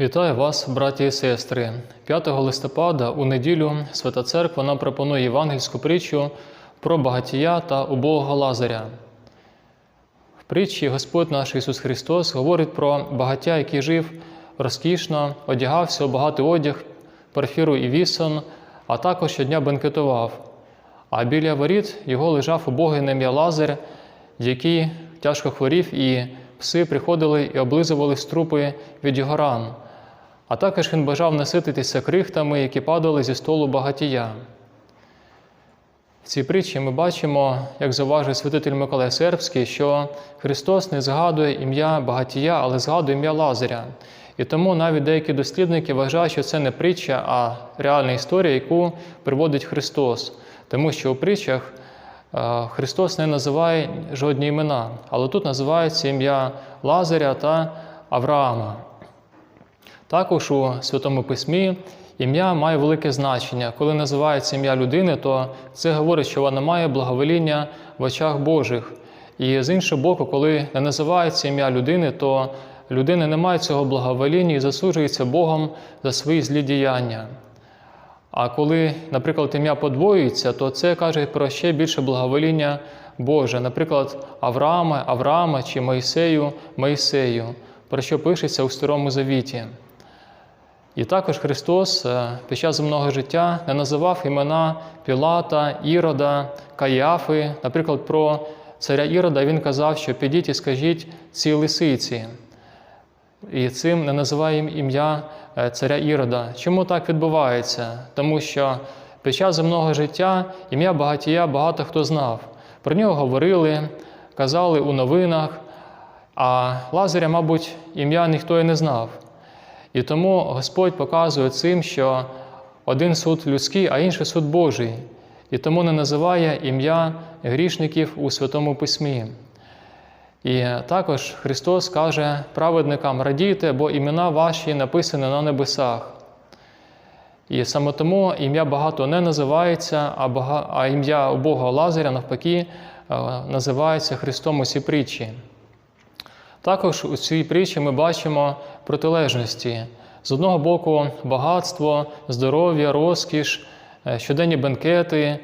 Вітаю вас, браті і сестри. 5 листопада у неділю Свята Церква нам пропонує євангельську притчу про багатія та убогого Лазаря. В притчі Господь наш Ісус Христос говорить про багатя, який жив розкішно, одягався у багатий одяг, парфіру і вісон, а також щодня бенкетував. А біля воріт його лежав убогий на ім'я Лазар, який тяжко хворів, і пси приходили і облизували струпи від його ран. А також він бажав насититися крихтами, які падали зі столу багатія. В цій притчі ми бачимо, як зауважує святитель Миколай Сербський, що Христос не згадує ім'я багатія, але згадує ім'я Лазаря. І тому навіть деякі дослідники вважають, що це не притча, а реальна історія, яку приводить Христос. Тому що у притчах е, Христос не називає жодні імена, але тут називається ім'я Лазаря та Авраама. Також у Святому Письмі ім'я має велике значення. Коли називається ім'я людини, то це говорить, що вона має благовоління в очах Божих. І з іншого боку, коли не називається ім'я людини, то людина не має цього благовоління і засуджується Богом за свої злі діяння. А коли, наприклад, ім'я подвоюється, то це каже про ще більше благовоління Боже, наприклад, Авраама, Авраама чи Моїсею, Моїсею, про що пишеться у Старому Завіті. І також Христос е, під час земного життя не називав імена Пілата, Ірода, Каяфи. Наприклад, про царя Ірода він казав, що підіть і скажіть цій лисиці. І цим не називає ім'я е, царя Ірода. Чому так відбувається? Тому що під час земного життя ім'я багатія багато хто знав. Про нього говорили, казали у новинах, а Лазаря, мабуть, ім'я ніхто і не знав. І тому Господь показує цим, що один суд людський, а інший суд Божий, і тому не називає ім'я грішників у Святому Письмі. І також Христос каже праведникам: радійте, бо імена ваші написані на небесах. І саме тому ім'я багато не називається, а, ім'я Бога Лазаря навпаки е, називається Христом у цій притчі. Також у цій притчі ми бачимо протилежності. З одного боку, багатство, здоров'я, розкіш, е, щоденні бенкети, е,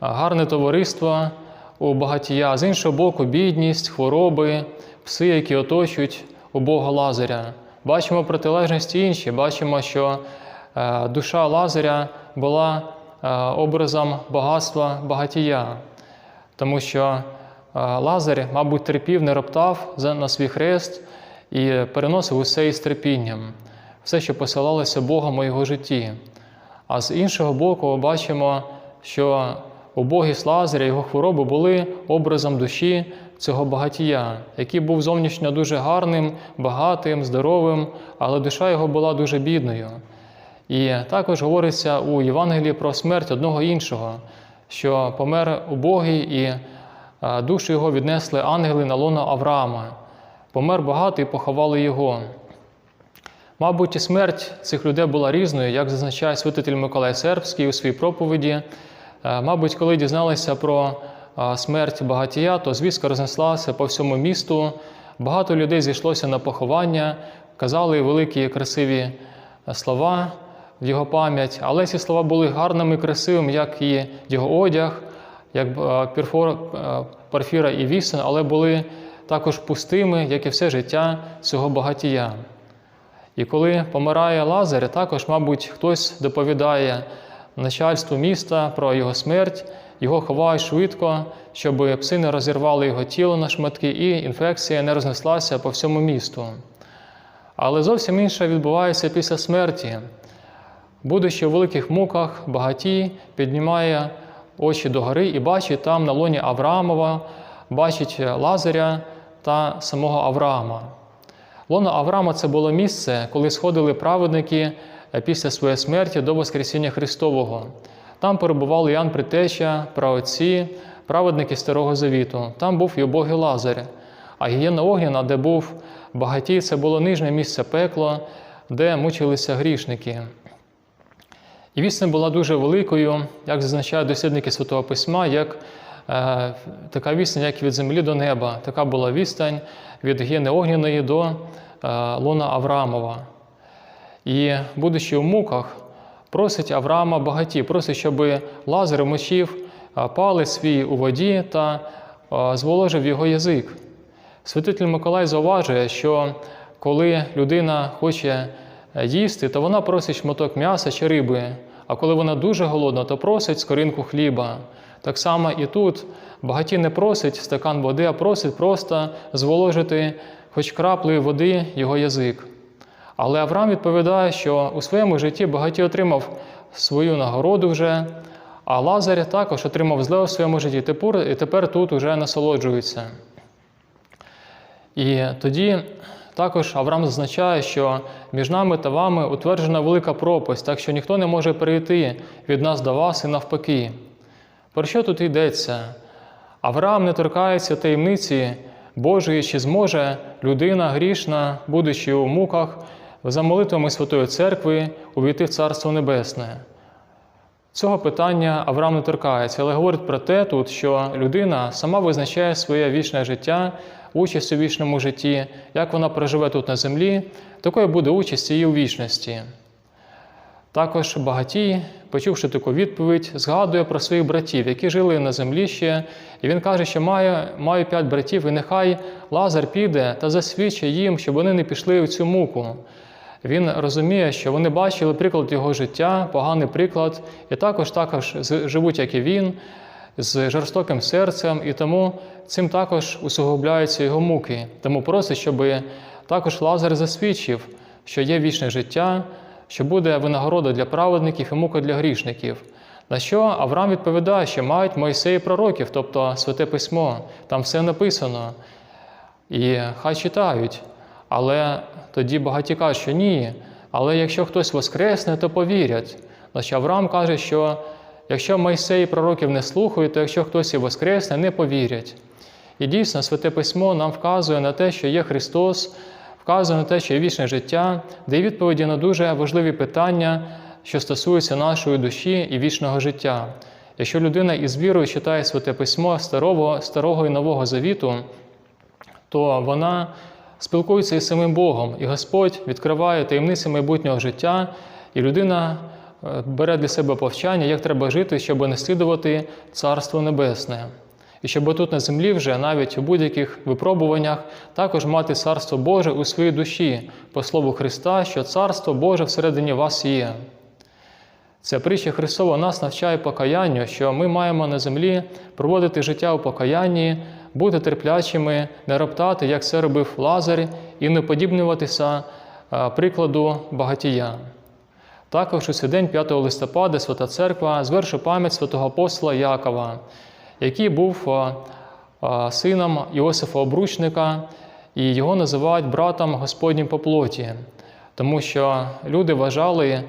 гарне товариство у багатія, з іншого боку, бідність, хвороби, пси, які оточують у Бога Лазаря. Бачимо протилежності інші, бачимо, що е, душа Лазаря була образом багатства багатія, тому що Лазар, мабуть, терпів, не роптав на свій хрест і переносив усе із терпінням, все, що посилалося Богом у його житті. А з іншого боку, бачимо, що убогість Лазаря, його хвороби були образом душі цього багатія, який був зовнішньо дуже гарним, багатим, здоровим, але душа його була дуже бідною. І також говориться у Євангелії про смерть одного іншого, що помер убогий і душу його віднесли ангели на лоно Авраама. Помер багатий і поховали його. Мабуть, і смерть цих людей була різною, як зазначає святитель Миколай Сербський у своїй проповіді. Мабуть, коли дізналися про смерть багатія, то звістка рознеслася по всьому місту. Багато людей зійшлося на поховання, казали великі красиві слова в його пам'ять, але ці слова були гарними, красивими, як і його одяг, як парфіра і вісен, але були також пустими, як і все життя цього багатія. І коли помирає Лазар, також, мабуть, хтось доповідає начальству міста про його смерть, його ховають швидко, щоб пси не розірвали його тіло на шматки, і інфекція не рознеслася по всьому місту. Але зовсім інше відбувається після смерті. Будучи у великих муках, багатій піднімає очі догори і бачить там на лоні Авраамова, бачить Лазаря та самого Авраама. Лоно Авраама це було місце, коли сходили праведники після своєї смерті до Воскресіння Христового. Там перебували Ян Притеча, праотці, праведники Старого Завіту. Там був і убогий Лазар. А гієна Огняна, де був багатій, це було нижнє місце пекло, де мучилися грішники. І відстань була дуже великою, як зазначають дослідники Святого Письма, як е, така відстань, як від землі до неба. Така була відстань від гіни Огняної до е, луна Авраамова. і, будучи у муках, просить Авраама багаті, просить, щоб Лазар мочив а, палець свій у воді та а, зволожив його язик. Святитель Миколай зауважує, що коли людина хоче е, їсти, то вона просить шматок м'яса чи риби, а коли вона дуже голодна, то просить скоринку хліба. Так само і тут багаті не просить стакан води, а просить просто зволожити хоч краплею води його язик. Але Авраам відповідає, що у своєму житті багаті отримав свою нагороду вже, а Лазар також отримав зле у своєму житті. Тепер, і тепер тут уже насолоджується. І тоді також Авраам зазначає, що між нами та вами утверджена велика пропасть, так що ніхто не може перейти від нас до вас і навпаки. Про що тут йдеться? Авраам не торкається таємниці Божої, чи зможе людина грішна, будучи у муках, за молитвами Святої Церкви, увійти в Царство Небесне. Цього питання Авраам не торкається, але говорить про те, тут, що людина сама визначає своє вічне життя, участь у вічному житті, як вона проживе тут на землі, такою буде участь її у вічності. Також багатій, почувши таку відповідь, згадує про своїх братів, які жили на землі ще, і він каже, що має, маю п'ять братів, і нехай Лазар піде та засвідчить їм, щоб вони не пішли у цю муку. Він розуміє, що вони бачили приклад його життя, поганий приклад, і також також живуть, як і він, з жорстоким серцем, і тому цим також усугубляються його муки. Тому просить, щоб також Лазар засвідчив, що є вічне життя, що буде винагорода для праведників і мука для грішників. На що Авраам відповідає, що мають Мойсеї пророків, тобто Святе Письмо, там все написано. І хай читають. Але тоді багаті кажуть, що ні. Але якщо хтось воскресне, то повірять. На що Авраам каже, що якщо Мойсей пророків не слухають, то якщо хтось і воскресне, не повірять. І дійсно, Святе Письмо нам вказує на те, що є Христос, вказує на те, що є вічне життя, дає відповіді на дуже важливі питання, що стосуються нашої душі і вічного життя. Якщо людина із вірою читає Святе Письмо Старого, Старого і Нового Завіту, то вона спілкується із самим Богом, і Господь відкриває таємниці майбутнього життя, і людина е, бере для себе повчання, як треба жити, щоб наслідувати Царство Небесне. І щоб тут на землі вже навіть у будь-яких випробуваннях також мати Царство Боже у своїй душі, по слову Христа, що Царство Боже всередині вас є. Ця притча Христова нас навчає покаянню, що ми маємо на землі проводити життя у покаянні, бути терплячими, не роптати, як це робив Лазар, і не подібнюватися прикладу багатія. Також у цей день 5 листопада Свята Церква звершує пам'ять святого апостола Якова, який був а, а, сином Іосифа Обручника, і його називають братом Господнім по плоті, тому що люди вважали,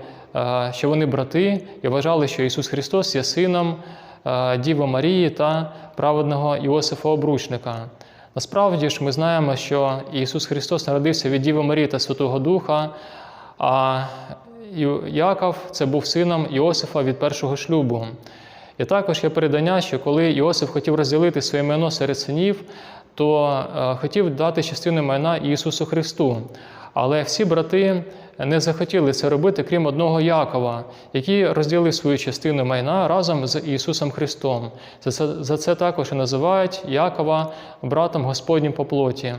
що вони брати, і вважали, що Ісус Христос є сином Діви Марії та праведного Іосифа Обручника. Насправді ж ми знаємо, що Ісус Христос народився від Діви Марії та Святого Духа, а Яков це був сином Іосифа від першого шлюбу. І також є передання, що коли Іосиф хотів розділити своє майно серед синів, то е, хотів дати частину майна Ісусу Христу. Але всі брати не захотіли це робити, крім одного Якова, який розділив свою частину майна разом з Ісусом Христом. За це, за це також і називають Якова братом Господнім по плоті.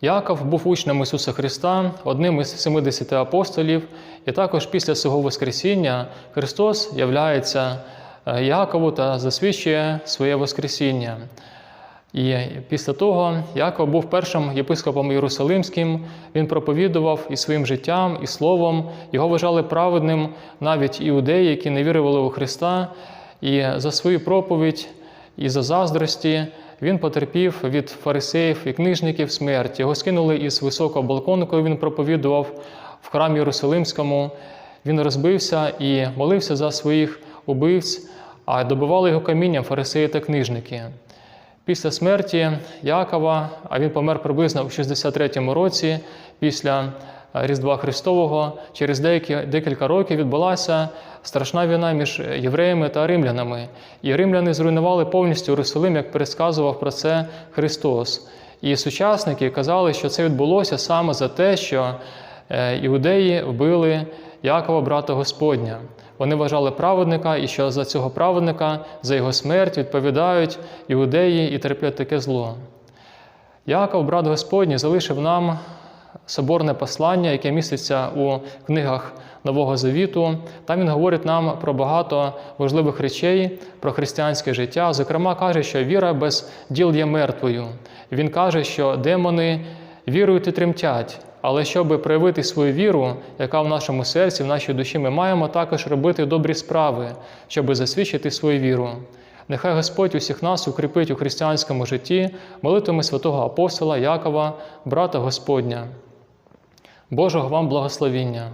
Яков був учнем Ісуса Христа, одним із 70 апостолів, і також після свого Воскресіння Христос являється е, Якову та засвідчує своє Воскресіння. І після того Яков був першим єпископом Єрусалимським. Він проповідував і своїм життям, і словом. Його вважали праведним навіть іудеї, які не вірували у Христа. І за свою проповідь і за заздрості він потерпів від фарисеїв і книжників смерть. Його скинули із високого балкону, коли він проповідував в храмі Єрусалимському. Він розбився і молився за своїх убивць, а добивали його камінням фарисеї та книжники. Після смерті Якова, а він помер приблизно у 63-му році, після е, Різдва Христового, через деякі, декілька років відбулася страшна війна між євреями та римлянами. І римляни зруйнували повністю Єрусалим, як пересказував про це Христос. І сучасники казали, що це відбулося саме за те, що е, іудеї вбили Якова, брата Господня. Вони вважали праведника, і що за цього праведника, за його смерть відповідають іудеї і терплять таке зло. Яков, брат Господній, залишив нам соборне послання, яке міститься у книгах Нового Завіту. Там він говорить нам про багато важливих речей, про християнське життя. Зокрема, каже, що віра без діл є мертвою. Він каже, що демони вірують і тремтять. Але щоб проявити свою віру, яка в нашому серці, в нашій душі, ми маємо також робити добрі справи, щоб засвідчити свою віру. Нехай Господь усіх нас укріпить у християнському житті молитвами святого апостола Якова, брата Господня. Божого вам благословіння!